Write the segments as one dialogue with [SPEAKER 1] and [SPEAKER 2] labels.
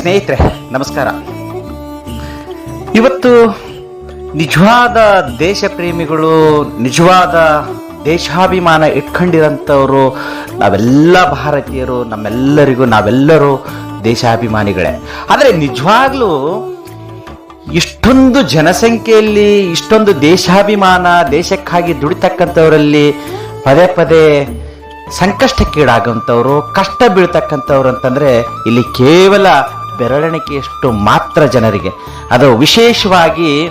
[SPEAKER 1] ಸ್ನೇಹಿತರೆ, ನಮಸ್ಕಾರ. ಇವತ್ತು ನಿಜವಾದ ದೇಶ ಪ್ರೇಮಿಗಳು ನಿಜವಾದ ದೇಶಾಭಿಮಾನ ಇಟ್ಕೊಂಡಿರೋಂಥವ್ರು ನಾವೆಲ್ಲ ಭಾರತೀಯರು, ನಮ್ಮೆಲ್ಲರಿಗೂ ನಾವೆಲ್ಲರೂ ದೇಶಾಭಿಮಾನಿಗಳೇ. ಆದರೆ ನಿಜವಾಗ್ಲೂ ಇಷ್ಟೊಂದು ಜನಸಂಖ್ಯೆಯಲ್ಲಿ, ಇಷ್ಟೊಂದು ದೇಶಾಭಿಮಾನ, ದೇಶಕ್ಕಾಗಿ ದುಡಿತಕ್ಕಂಥವರಲ್ಲಿ ಪದೇ ಪದೇ ಸಂಕಷ್ಟಕ್ಕೀಡಾಗುವಂಥವ್ರು ಕಷ್ಟ ಬೀಳ್ತಕ್ಕಂಥವ್ರು ಅಂತಂದರೆ ಇಲ್ಲಿ ಕೇವಲ ಬೆರಳೆಣಿಕೆಯಷ್ಟು ಮಾತ್ರ ಜನರಿಗೆ. ಅದು ವಿಶೇಷವಾಗಿ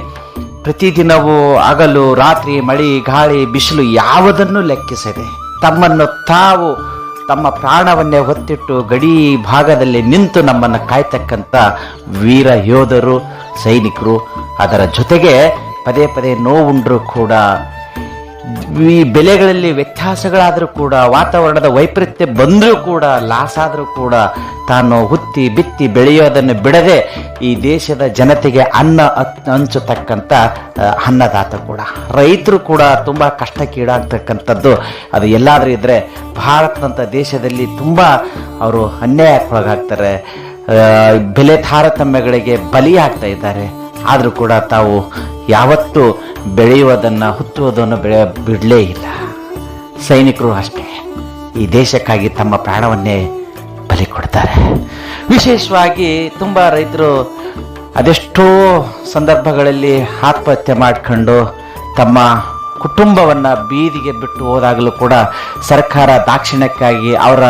[SPEAKER 1] ಪ್ರತಿದಿನವೂ ಹಗಲು, ರಾತ್ರಿ, ಮಳಿ, ಗಾಳಿ, ಬಿಸಿಲು ಯಾವುದನ್ನು ಲೆಕ್ಕಿಸದೆ ತಮ್ಮನ್ನು ತಾವು ತಮ್ಮ ಪ್ರಾಣವನ್ನೇ ಹೊತ್ತಿಟ್ಟು ಗಡಿ ಭಾಗದಲ್ಲಿ ನಿಂತು ನಮ್ಮನ್ನು ಕಾಯ್ತಕ್ಕಂಥ ವೀರ ಯೋಧರು, ಸೈನಿಕರು ಅದರ ಜೊತೆಗೆ ಪದೇ ಪದೇ ನೋವುಂಡರೂ ಕೂಡ ಈ ಬೆಲೆಗಳಲ್ಲಿ ವ್ಯತ್ಯಾಸಗಳಾದರೂ ಕೂಡ, ವಾತಾವರಣದ ವೈಪರೀತ್ಯ ಬಂದರೂ ಕೂಡ, ಲಾಸ್ ಆದರೂ ಕೂಡ ತಾನು ಹುತ್ತಿ ಬಿತ್ತಿ ಬೆಳೆಯೋದನ್ನು ಬಿಡದೆ ಈ ದೇಶದ ಜನತೆಗೆ ಅನ್ನ ಹಂಚತಕ್ಕಂಥ ಅನ್ನದಾತ ಕೂಡ. ರೈತರು ಕೂಡ ತುಂಬ ಕಷ್ಟಕ್ಕೀಡಾಗ್ತಕ್ಕಂಥದ್ದು. ಅದು ಎಲ್ಲಾದರೂ ಇದ್ದರೆ ಭಾರತದಂಥ ದೇಶದಲ್ಲಿ ತುಂಬ ಅವರು ಅನ್ಯಾಯಕ್ಕೊಳಗಾಗ್ತಾರೆ. ಬೆಲೆ ತಾರತಮ್ಯಗಳಿಗೆ ಬಲಿಯಾಗ್ತಾ ಇದ್ದಾರೆ. ಆದರೂ ಕೂಡ ತಾವು ಯಾವತ್ತೂ ಬೆಳೆಯುವುದನ್ನು, ಹುತ್ತುವುದನ್ನು ಬೆಳೆ ಬಿಡಲೇ ಇಲ್ಲ. ಸೈನಿಕರು ಅಷ್ಟೇ. ಈ ದೇಶಕ್ಕಾಗಿ ತಮ್ಮ ಪ್ರಾಣವನ್ನೇ ಬಲಿ ಕೊಡ್ತಾರೆ. ವಿಶೇಷವಾಗಿ ತುಂಬ ರೈತರು ಅದೆಷ್ಟೋ ಸಂದರ್ಭಗಳಲ್ಲಿ ಆತ್ಮಹತ್ಯೆ ಮಾಡ್ಕೊಂಡು ತಮ್ಮ ಕುಟುಂಬವನ್ನು ಬೀದಿಗೆ ಬಿಟ್ಟು ಹೋದಾಗಲೂ ಕೂಡ ಸರ್ಕಾರ ದಾಕ್ಷಿಣ್ಯಕ್ಕಾಗಿ ಅವರ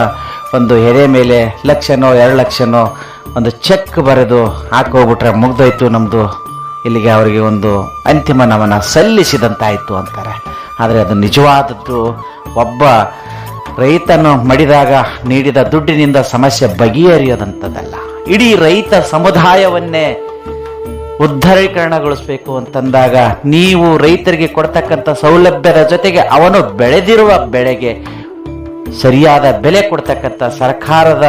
[SPEAKER 1] ಒಂದು ಎದೆ ಮೇಲೆ ಲಕ್ಷನೋ, ಎರಡು ಲಕ್ಷನೋ ಒಂದು ಚೆಕ್ ಬರೆದು ಹಾಕೋಗ್ಬಿಟ್ರೆ ಮುಗ್ದೋಯ್ತು ನಮ್ಮದು ಇಲ್ಲಿಗೆ ಅವರಿಗೆ ಒಂದು ಅಂತಿಮ ನಮನ ಸಲ್ಲಿಸಿದಂತಾಯಿತು ಅಂತಾರೆ. ಆದರೆ ಅದು ನಿಜವಾದದ್ದು, ಒಬ್ಬ ರೈತನು ಮಡಿದಾಗ ನೀಡಿದ ದುಡ್ಡಿನಿಂದ ಸಮಸ್ಯೆ ಬಗೆಹರಿಯೋದಂಥದ್ದಲ್ಲ. ಇಡೀ ರೈತ ಸಮುದಾಯವನ್ನೇ ಉದ್ಧರೀಕರಣಗೊಳಿಸಬೇಕು ಅಂತಂದಾಗ ನೀವು ರೈತರಿಗೆ ಕೊಡ್ತಕ್ಕಂಥ ಸೌಲಭ್ಯದ ಜೊತೆಗೆ ಅವನು ಬೆಳೆದಿರುವ ಬೆಳೆಗೆ ಸರಿಯಾದ ಬೆಲೆ ಕೊಡ್ತಕ್ಕಂಥ ಸರ್ಕಾರದ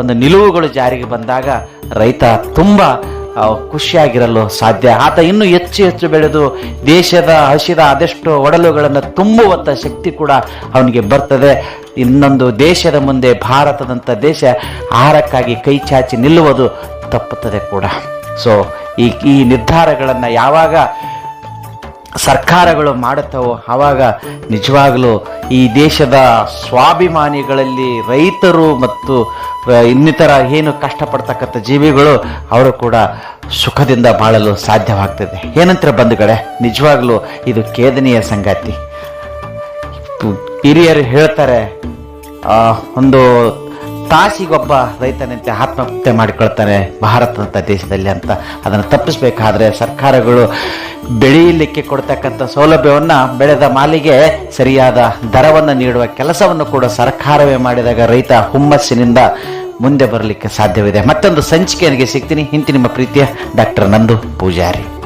[SPEAKER 1] ಒಂದು ನಿಲುವುಗಳು ಜಾರಿಗೆ ಬಂದಾಗ ರೈತ ತುಂಬ ಖುಷಿಯಾಗಿರಲು ಸಾಧ್ಯ. ಆತ ಇನ್ನೂ ಹೆಚ್ಚು ಹೆಚ್ಚು ಬೆಳೆದು ದೇಶದ ಹಸಿದ ಅದೆಷ್ಟು ಒಡಲುಗಳನ್ನು ತುಂಬುವಂಥ ಶಕ್ತಿ ಕೂಡ ಅವನಿಗೆ ಬರ್ತದೆ. ಇನ್ನೊಂದು ದೇಶದ ಮುಂದೆ ಭಾರತದಂಥ ದೇಶ ಆಹಾರಕ್ಕಾಗಿ ಕೈ ಚಾಚಿ ನಿಲ್ಲುವುದು ತಪ್ಪುತ್ತದೆ ಕೂಡ. ಸೊ ಈ ಈ ನಿರ್ಧಾರಗಳನ್ನು ಯಾವಾಗ ಸರ್ಕಾರಗಳು ಮಾಡುತ್ತವೋ ಆವಾಗ ನಿಜವಾಗಲೂ ಈ ದೇಶದ ಸ್ವಾಭಿಮಾನಿಗಳಲ್ಲಿ ರೈತರು ಮತ್ತು ಇನ್ನಿತರ ಏನು ಕಷ್ಟಪಡ್ತಕ್ಕಂಥ ಜೀವಿಗಳು ಅವರು ಕೂಡ ಸುಖದಿಂದ ಬಾಳಲು ಸಾಧ್ಯವಾಗ್ತದೆ. ಏನಂತಾರೆ ಬಂಧುಗಳೇ? ನಿಜವಾಗಲೂ ಇದು ಖೇದನೀಯ ಸಂಗತಿ. ಹಿರಿಯರು ಹೇಳ್ತಾರೆ ಒಂದು ತಾಸಿಗೊಬ್ಬ ರೈತನಂತೆ ಆತ್ಮಹತ್ಯೆ ಮಾಡಿಕೊಳ್ತಾನೆ ಭಾರತದಂಥ ದೇಶದಲ್ಲಿ ಅಂತ ಅದನ್ನು ತಪ್ಪಿಸಬೇಕಾದ್ರೆ ಸರ್ಕಾರಗಳು ಬೆಳೆಯಲಿಕ್ಕೆ ಕೊಡ್ತಕ್ಕಂಥ ಸೌಲಭ್ಯವನ್ನು ಬೆಳೆದ ಮಾಲಿಗೆ ಸರಿಯಾದ ದರವನ್ನು ನೀಡುವ ಕೆಲಸವನ್ನು ಕೂಡ ಸರ್ಕಾರವೇ ಮಾಡಿದಾಗ ರೈತ ಹುಮ್ಮಸ್ಸಿನಿಂದ ಮುಂದೆ ಬರಲಿಕ್ಕೆ ಸಾಧ್ಯವಿದೆ. ಮತ್ತೊಂದು ಸಂಚಿಕೆಯನಿಗೆ ಸಿಗ್ತೀನಿ. ಇಂತಿ ನಿಮ್ಮ ಪ್ರೀತಿಯ ಡಾಕ್ಟರ್ ನಂದು ಪೂಜಾರಿ.